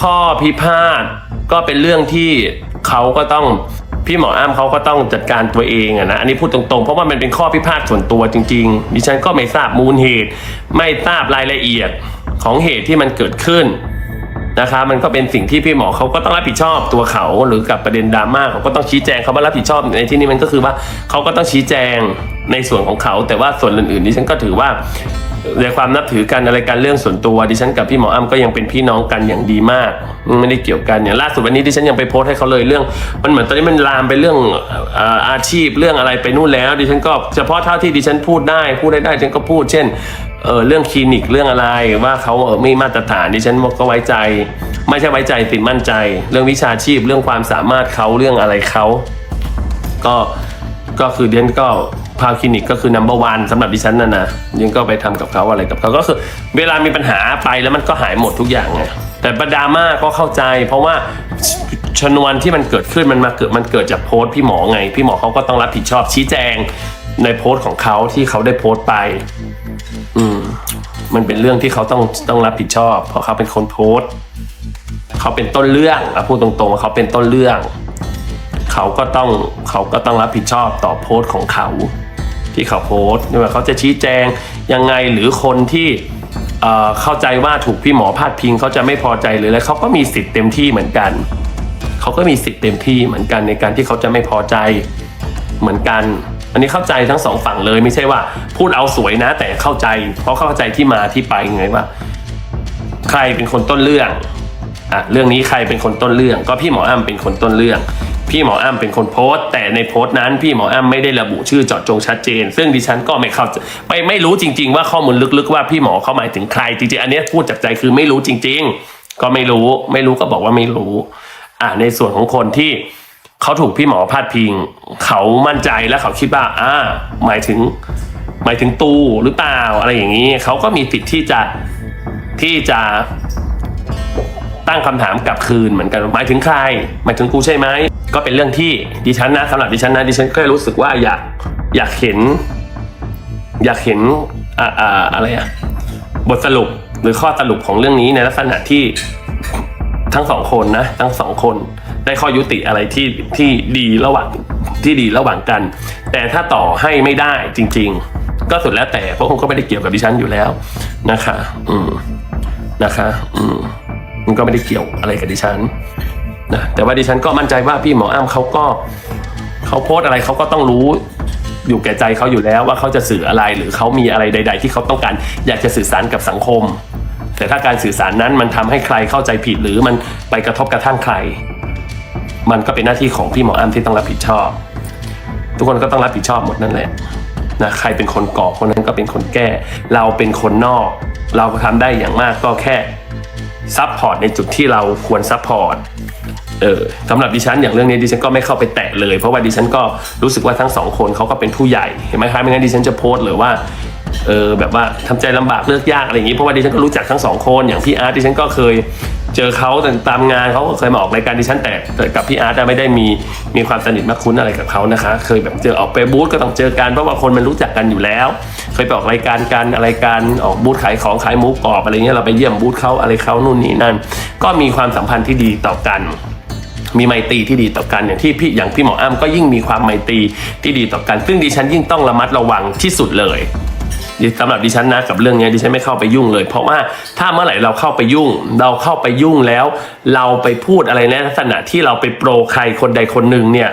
ข้อพิพาทก็เป็นเรื่องที่เขาก็ต้องพี่หมออ้ำเขาก็ต้องจัดการตัวเองอะนะอันนี้พูดตรงๆ เพราะว่ามันเป็นข้อพิพาทส่วนตัวจริง ๆ ดิฉันก็ไม่ทราบมูลเหตุ ไม่ทราบรายละเอียดของเหตุที่มันเกิดขึ้นนะคะมันก็เป็นสิ่งที่พี่หมอเขาก็ต้องรับผิดชอบตัวเขาหรือกับประเด็นดราม่าเขาก็ต้องชี้แจงเขามารับผิดชอบในที่นี้มันก็คือว่าเขาก็ต้องชี้แจงในส่วนของเขา แต่ว่าส่วนอื่นๆดิฉันก็ถือว่า ในความนับถือกันอะไรกันเรื่องส่วนตัวดิฉันกับพี่หมออ้ำก็ยังเป็นพี่น้องกันอย่างดีมากไม่ได้เกี่ยวกันอย่างล่าสุดวันนี้ดิฉันยังไปโพสต์ให้เขาเลยเรื่อง มันเหมือนตอนนี้มันลามไปเรื่องเอ่ออาชีพเรื่องอะไรไปนู่นแล้ว ดิฉันก็เฉพาะเท่าที่ดิฉันพูดได้พูดได้ได้ดิฉันก็พูด เช่นเออเรื่องคลินิกเรื่องอะไรว่าเขาเออไม่มาตรฐานดิฉันก็ไว้ใจ ไม่ใช่ไว้ใจติดมั่นใจ เรื่องวิชาชีพเรื่องความสามารถเขาเรื่องอะไรเขาก็ก็คือเดนก็ พาคลินิกก็คือ number one สำหรับดิฉันนะนะยังก็ไปทำกับเขาอะไรกับเขาก็คือ เวลามีปัญหาไปแล้วมันก็หายหมดทุกอย่างไงแต่ประดาม่าก็เข้าใจ เพราะว่าชนวนที่มันเกิดขึ้นมันมาเกิดมันเกิดจากโพสต์พี่หมอไง พี่หมอเขาก็ต้องรับผิดชอบชี้แจงในโพสต์ของเขาที่เขาได้โพสต์ไป อืมมันเป็นเรื่องที่เขาต้องต้องรับผิดชอบ เพราะเขาเป็นคนโพสต์เขาเป็นต้นเรื่องอะพูดตรงๆว่าเขาเป็นต้นเรื่อง เขาก็ต้องเขาก็ต้องรับผิดชอบต่อโพสต์ของเขา ที่เขาโพสต์ไม่ว่าเขาจะชี้แจงยังไงหรือคนที่เข้าใจว่าถูกพี่หมอพาดพิงเขาจะไม่พอใจหรืออะไรเขาก็มีสิทธิ์เต็มที่เหมือนกันเขาก็มีสิทธิ์เต็มที่เหมือนกันในการที่เขาจะไม่พอใจเหมือนกัน อันนี้เข้าใจทั้งสองฝั่งเลยไม่ใช่ว่าพูดเอาสวยนะ แต่เข้าใจ เพราะเข้าใจที่มาที่ไปไงว่า ใครเป็นคนต้นเรื่องอะเรื่องนี้ใครเป็นคนต้นเรื่อง ก็พี่หมออ้ำเป็นคนต้นเรื่อง พี่หมออ้ำเป็นคนโพสต์ แต่ในโพสต์นั้นพี่หมออ้ำไม่ได้ระบุชื่อเจาะจงชัดเจน ซึ่งดิฉันก็ไม่เข้าไม่ไม่รู้จริง ๆ ว่าข้อมูลลึกๆ ว่าพี่หมอเขาหมายถึงใครจริงๆอันนี้พูดจากใจคือไม่รู้จริง ๆ ก็ไม่รู้ไม่รู้ก็บอกว่าไม่รู้อะในส่วนของคนที่เขาถูกพี่หมอพาดพิง เขามั่นใจและเขาคิดว่าอ่าหมายถึงหมายถึงตูหรือเปล่าอะไรอย่างนี้เขาก็มีสิทธิ์ที่จะที่จะตั้งคำถามกลับคืนเหมือนกันหมายถึงใคร หมายถึงกูใช่ไหม ก็เป็นเรื่องที่ดิฉันนะสำหรับดิฉันนะดิฉันก็รู้สึกว่าอยากอยากเห็น อยากเห็นอ่าอ่าอะไรอะบทสรุปหรือข้อสรุปของเรื่องนี้ในลักษณะที่ทั้งสองคนนะทั้งสองคนได้ข้อยุติอะไรที่ที่ดีระหว่างที่ดีระหว่างกัน แต่ถ้าต่อให้ไม่ได้จริง ๆ ก็สุดแล้วแต่เพราะคงก็ไม่ได้เกี่ยวกับดิฉันอยู่แล้วนะคะ อืมนะคะ อืมมันก็ไม่ได้เกี่ยวอะไรกับดิฉัน นะแต่ว่าดิฉันก็มั่นใจว่าพี่หมออ้ำเขาก็เขาโพสอะไรเขาก็ต้องรู้อยู่แก่ใจเขาอยู่แล้วว่าเขาจะสื่ออะไรหรือเขามีอะไรใด ๆ ที่เขาต้องการอยากจะสื่อสารกับสังคม แต่ถ้าการสื่อสารนั้นมันทำให้ใครเข้าใจผิดหรือมันไปกระทบกระทั่งใคร มันก็เป็นหน้าที่ของพี่หมออ้ำที่ต้องรับผิดชอบ ทุกคนก็ต้องรับผิดชอบหมดนั่นแหละนะใครเป็นคนก่อคนนั้นก็เป็นคนแก้ เราเป็นคนนอก เราก็ทำได้อย่างมากก็แค่ซัพพอร์ตในจุดที่เราควรซัพพอร์ต เออสำหรับดิฉันอย่างเรื่องนี้ดิฉันก็ไม่เข้าไปแตะเลย เพราะว่าดิฉันก็รู้สึกว่าทั้งสองคนเขาก็เป็นผู้ใหญ่เห็นไหมครับไม่งั้นดิฉันจะโพสต์หรือว่าเออแบบว่าทำใจลำบากเลือกยากอะไรอย่างนี้เพราะว่าดิฉันก็รู้จักทั้งสองคนอย่างพี่อาร์ตดิฉันก็เคยเจอเขาตามงานเขาก็เคยมาออกรายการดิฉันแต่กับพี่อาร์ตไม่ได้มีมีความสนิทมากคุ้นอะไรกับเขานะคะ เคยแบบเจอออกไปบูธก็ต้องเจอกันเพราะว่าคนมันรู้จักกันอยู่แล้ว เคยไปออกรายการกันอะไรกันออกบูธขายของขายมูกรอบอะไรเงี้ยเราไปเยี่ยมบูธเขาอะไรเขานู่นนี่นั่น ก็มีความสัมพันธ์ที่ดีต่อกัน มีไมตรีที่ดีต่อกันอย่างที่พี่อย่างพี่หมออ้ำก็ยิ่งมีความไมตรีที่ดีต่อกัน ซึ่งดิฉันยิ่งต้องระมัดระวังที่สุดเลยสำหรับดิฉันนะกับเรื่องนี้ดิฉันไม่เข้าไปยุ่งเลย เพราะว่าถ้าเมื่อไหร่เราเข้าไปยุ่ง เราเข้าไปยุ่งแล้ว เราไปพูดอะไรในลักษณะที่เราไปโปรใครคนใดคนหนึ่งเนี่ย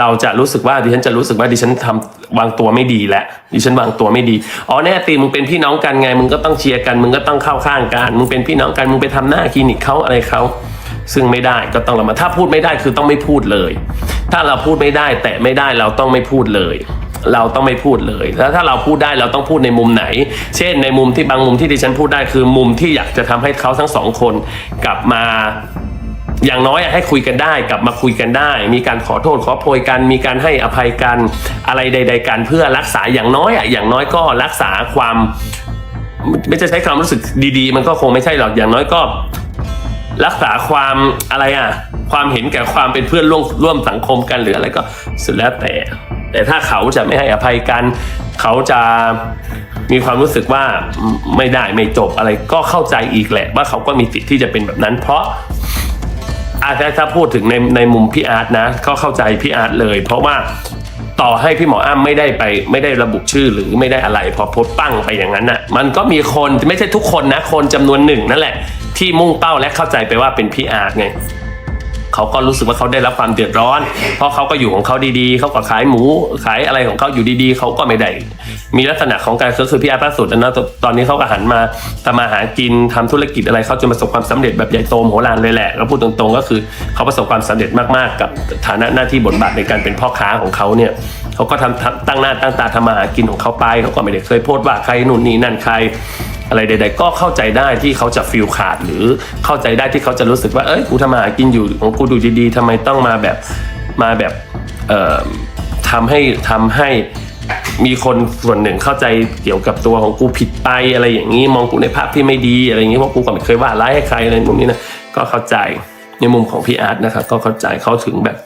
เราจะรู้สึกว่าดิฉันจะรู้สึกว่าดิฉันทำวางตัวไม่ดีแล้วดิฉันวางตัวไม่ดีอ๋อแน่ตีมึงเป็นพี่น้องกันไงมึงก็ต้องเชียร์กันมึงก็ต้องเข้าข้างกันมึงเป็นพี่น้องกันมึงไปทำหน้าคลินิกเขาอะไรเขา ซึ่งไม่ได้ก็ต้องระมัดถ้าพูดไม่ได้คือต้องไม่พูดเลย ถ้าเราพูดไม่ได้ แต่ไม่ได้เราต้องไม่พูดเลย เราต้องไม่พูดเลย แล้วถ้าเราพูดได้เราต้องพูดในมุมไหน เช่น ในมุมที่บางมุมที่ดิฉันพูดได้คือมุมที่อยากจะทำให้เขาทั้งสองคนกลับมาอย่างน้อยให้คุยกันได้กลับมาคุยกันได้ มีการขอโทษขอโพยกัน มีการให้อภัยกันอะไรใด ๆ กันเพื่อรักษาอย่างน้อยอะอย่างน้อยก็รักษาความ ไม่จะใช้ความรู้สึกดี ๆ มันก็คงไม่ใช่หรอกอย่างน้อยก็ รักษาความอะไรอะ ความเห็นแก่ความเป็นเพื่อนร่วมร่วมสังคมกันหรืออะไรก็สุดแล้วแต่ แต่ถ้าเขาจะไม่ให้อภัยกัน เขาจะมีความรู้สึกว่าไม่ได้ไม่จบอะไรก็เข้าใจอีกแหละ ว่าเขาก็มีสิทธิ์ที่จะเป็นแบบนั้น เพราะอาจจะถ้าพูดถึงในในมุมพี่อาร์ตนะก็เข้าใจพี่อาร์ตเลย เพราะว่าต่อให้พี่หมออ้ำไม่ได้ไป ไม่ได้ระบุชื่อหรือไม่ได้อะไร พอโพสต์ปั้งไปอย่างนั้นน่ะมันก็มีคนไม่ใช่ทุกคนนะ คนจำนวนหนึ่งนั่นแหละ ที่มุ่งเป้าและเข้าใจไปว่าเป็นพี่อาร์ตไงเขาก็รู้สึกว่าเขาได้รับความเดือดร้อน เพราะเขาก็อยู่ของเขาดีๆ เขาก็ขายหมูขายอะไรของเขาอยู่ดีๆ เขาก็ไม่ได้ มีลักษณะของการก็คือพี่อาร์ตล่าสุดนะตอนนี้เขาก็หันมาทำมาหากินทำธุรกิจอะไรเขาจนประสบความสำเร็จแบบใหญ่โตมโหฬารเลยแหละแล้วพูดตรงๆ ก็คือเขาประสบความสำเร็จมากๆ กับฐานะหน้าที่บทบาทในการเป็นพ่อค้าของเขาเนี่ย เขาก็ทำตั้งหน้าตั้งตาทำมาหากินของเขาไปเขาก็ไม่ได้เคยโพสต์ว่าใครนู่นนี่นั่นใครอะไรใด ๆ ก็เข้าใจได้ที่เขาจะฟิลขาด หรือเข้าใจได้ที่เขาจะรู้สึกว่าเอ้ยกูทำมาหากินอยู่ของกูดูดีๆทำไมต้องมาแบบมาแบบเอ่อทำให้ทำให้มีคนส่วนหนึ่งเข้าใจเกี่ยวกับตัวของกูผิดไปอะไรอย่างนี้มองกูในภาพที่ไม่ดีอะไรอย่างนี้เพราะกูก็ไม่เคยว่าร้ายให้ใครอะไรมุมนี้นะก็เข้าใจในมุมของพี่อาร์ตนะครับก็เข้าใจเขาถึงแบบ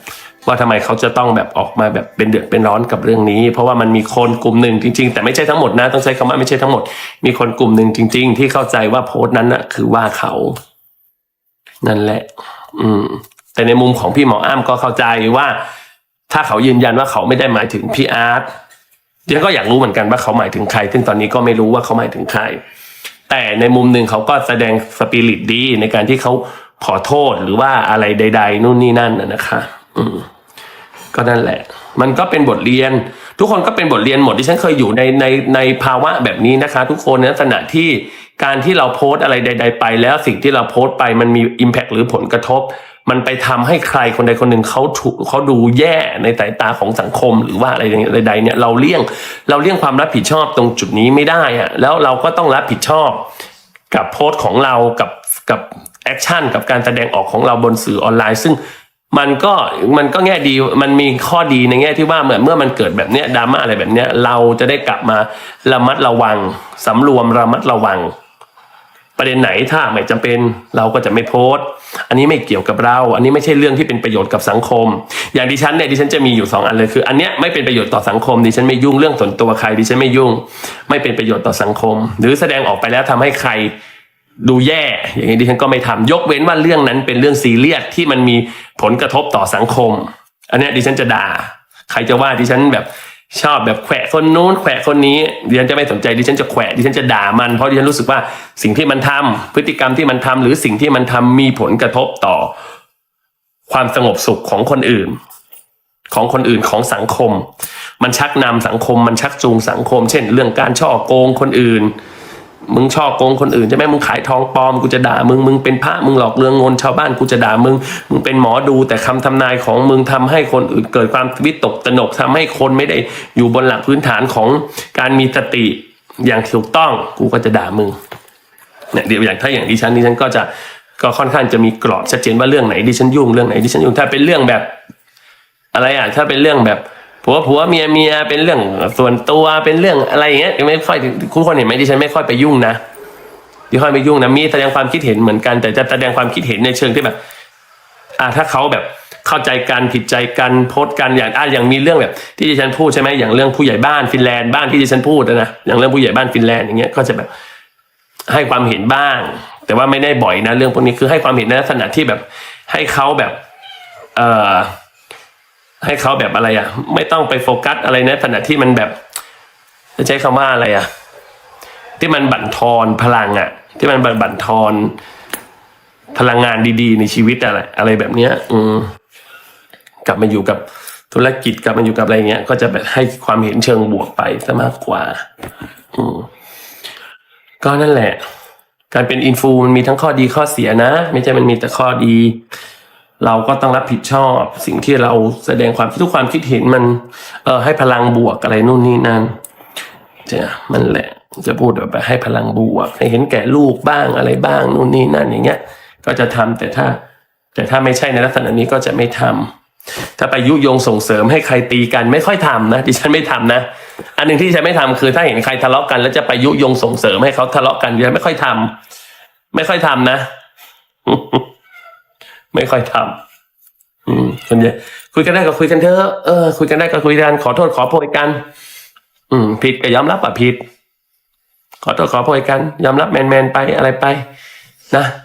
ว่าทำไมเขาจะต้องแบบออกมาแบบเป็นเดือดเป็นร้อนกับเรื่องนี้ เพราะว่ามันมีคนกลุ่มหนึ่งจริง ๆ แต่ไม่ใช่ทั้งหมดนะต้องใช้คำว่าไม่ใช่ทั้งหมด มีคนกลุ่มหนึ่งจริง ๆ ที่เข้าใจว่าโพสต์นั้นน่ะ คือว่าเขา นั่นแหละ อืม แต่ในมุมของพี่หมออ้ำก็เข้าใจว่า ถ้าเขายืนยันว่าเขาไม่ได้หมายถึงพี่อาร์ตเดี๋ยวก็อยากรู้เหมือนกันว่าเขาหมายถึงใคร ซึ่งตอนนี้ก็ไม่รู้ว่าเขาหมายถึงใคร แต่ในมุมหนึ่งเขาก็แสดงสปิริตดีในการที่เขาขอโทษหรือว่าอะไรใด ๆ นู่นนี่นั่นนะนะคะ อืม ก็นั่นแหละ มันก็เป็นบทเรียน ทุกคนก็เป็นบทเรียนหมดที่ฉันเคยอยู่ในในในภาวะแบบนี้นะคะ ทุกคนในลักษณะที่การที่เราโพสต์อะไรใด ๆ ไป แล้วสิ่งที่เราโพสต์ไปมันมี Impact หรือผลกระทบ มันไปทำให้ใครคนใดคนหนึ่งเขาถูกเขาดูแย่ในสายตาของสังคมหรือว่าอะไรใดๆเนี่ยเราเลี่ยงเราเลี่ยงความรับผิดชอบตรงจุดนี้ไม่ได้อะแล้วเราก็ต้องรับผิดชอบ กับโพสต์ของเรากับกับแอคชั่นกับการแสดงออกของเราบนสื่อออนไลน์ ซึ่ง มันก็มันก็แง่ดีมันมีข้อดีในแง่ที่ว่าเหมื่อเมื่อมันเกิดแบบเนี้ยดราม่าอะไรแบบเนี้ย เราจะได้กลับมาระมัดระวังสำรวมระมัดระวัง ประเด็นไหนถ้าไม่จำเป็นเราก็จะไม่โพสต์ อันนี้ไม่เกี่ยวกับเรา อันนี้ไม่ใช่เรื่องที่เป็นประโยชน์กับสังคม อย่างดิฉันเนี่ยดิฉันจะมีอยู่สองอันเลยคือ อันเนี้ยไม่เป็นประโยชน์ต่อสังคมดิฉันไม่ยุ่งเรื่องส่วนตัวใครดิฉันไม่ยุ่ง ไม่เป็นประโยชน์ต่อสังคม หรือแสดงออกไปแล้วทำให้ใคร ดูแย่ อย่างนี้ดิฉันก็ไม่ทำยกเว้นว่าเรื่องนั้นเป็นเรื่องซีเรียสที่มันมีผลกระทบต่อสังคม อันนี้ดิฉันจะด่า ใครจะว่าดิฉันแบบชอบแบบแขวะคนนู้นแขวะคนนี้ดิฉันจะไม่สนใจดิฉันจะแขวะดิฉันจะด่ามันเพราะดิฉันรู้สึกว่าสิ่งที่มันทำพฤติกรรมที่มันทำหรือสิ่งที่มันทำมีผลกระทบต่อ ความสงบสุขของคนอื่น ของคนอื่นของสังคม มันชักนำสังคม มันชักจูงสังคม เช่น เรื่องการช่อโกงคนอื่น มึงช่อโกงคนอื่นใช่ไหมมึงขายทองปลอมกูจะด่ามึงมึงเป็นพระมึงหลอกเลวงเงินชาวบ้านกูจะด่ามึง มึงเป็นหมอดูแต่คำทำนายของมึงทำให้คนอื่นเกิดความวิตกตนกทำให้คนไม่ได้อยู่บนหลักพื้นฐานของการมีสติอย่างถูกต้องกูก็จะด่ามึงเนี่ยเดี๋ยวอย่างถ้าอย่างดิฉันดิฉันก็จะก็ค่อนข้างจะมีกรอบชัดเจนว่าเรื่องไหนดิฉันยุ่งเรื่องไหนดิฉันยุ่งถ้าเป็นเรื่องแบบ อะไรอะถ้าเป็นเรื่องแบบ ผัวผัวเมียเมียเป็นเรื่องส่วนตัวเป็นเรื่องอะไรอย่างเงี้ยไม่ค่อยคุณคนเห็นไหมดิฉันไม่ค่อยไปยุ่งนะดิค่อยไปยุ่งนะมีแสดงความคิดเห็นเหมือนกัน แต่จะแสดงความคิดเห็นในเชิงที่แบบ อ่าถ้าเขาแบบเข้าใจกันผิดใจกันโพสต์กันอย่างอ่าอย่างมีเรื่องแบบ ที่ดิฉันพูดใช่ไหมอย่างเรื่องผู้ใหญ่บ้านฟินแลนด์บ้านที่ดิฉันพูดนะนะอย่างเรื่องผู้ใหญ่บ้านฟินแลนด์อย่างเงี้ยก็จะแบบให้ความเห็นบ้าง แต่ว่าไม่ได้บ่อยนะ เรื่องพวกนี้คือให้ความเห็นในลักษณะที่แบบ ให้เขาแบบ เอ่อ ให้เขาแบบอะไรอะ ไม่ต้องไปโฟกัสอะไรนะขณะที่มันแบบจะใช้คำว่าอะไรอะ ที่มันบั่นทอนพลังอะ ที่มันบั่นบั่นทอนพลังงานดีๆ ในชีวิตอะไร อะไรแบบเนี้ย อืมกลับมาอยู่กับธุรกิจกลับมาอยู่กับอะไรเงี้ย ก็จะแบบให้ความเห็นเชิงบวกไปซะมากกว่า อืมก็นั่นแหละ การเป็นอินฟูมันมีทั้งข้อดีข้อเสียนะ ไม่ใช่มันมีแต่ข้อดี เราก็ต้องรับผิดชอบสิ่งที่เราแสดงความทุกความคิดเห็นมันเออให้พลังบวกอะไรนู่นนี่นั่นจะมันแหละจะพูดแบบให้พลังบวกให้เห็นแก่ลูกบ้างอะไรบ้างนู่นนี่นั่นอย่างเงี้ย ก็จะทำแต่ถ้า แต่ถ้าไม่ใช่ในลักษณะนี้ก็จะไม่ทำถ้าไปยุยงส่งเสริมให้ใครตีกันไม่ค่อยทำนะดิฉันไม่ทำนะ อันหนึ่งที่ฉันไม่ทำคือถ้าเห็นใครทะเลาะกัน แล้วจะไปยุยงส่งเสริมให้เขาทะเลาะกันดิฉันไม่ค่อยทำไม่ค่อยทำนะ ไม่ค่อยทำอืมคนเยอะคุยกันได้ก็คุยกันเถอะเออคุยกันได้ก็คุยกันขอโทษขอโพยกัน อืม ผิดก็ยอมรับว่าผิด ขอโทษขอโพยกันยอมรับแมนแมนไปอะไรไป นะ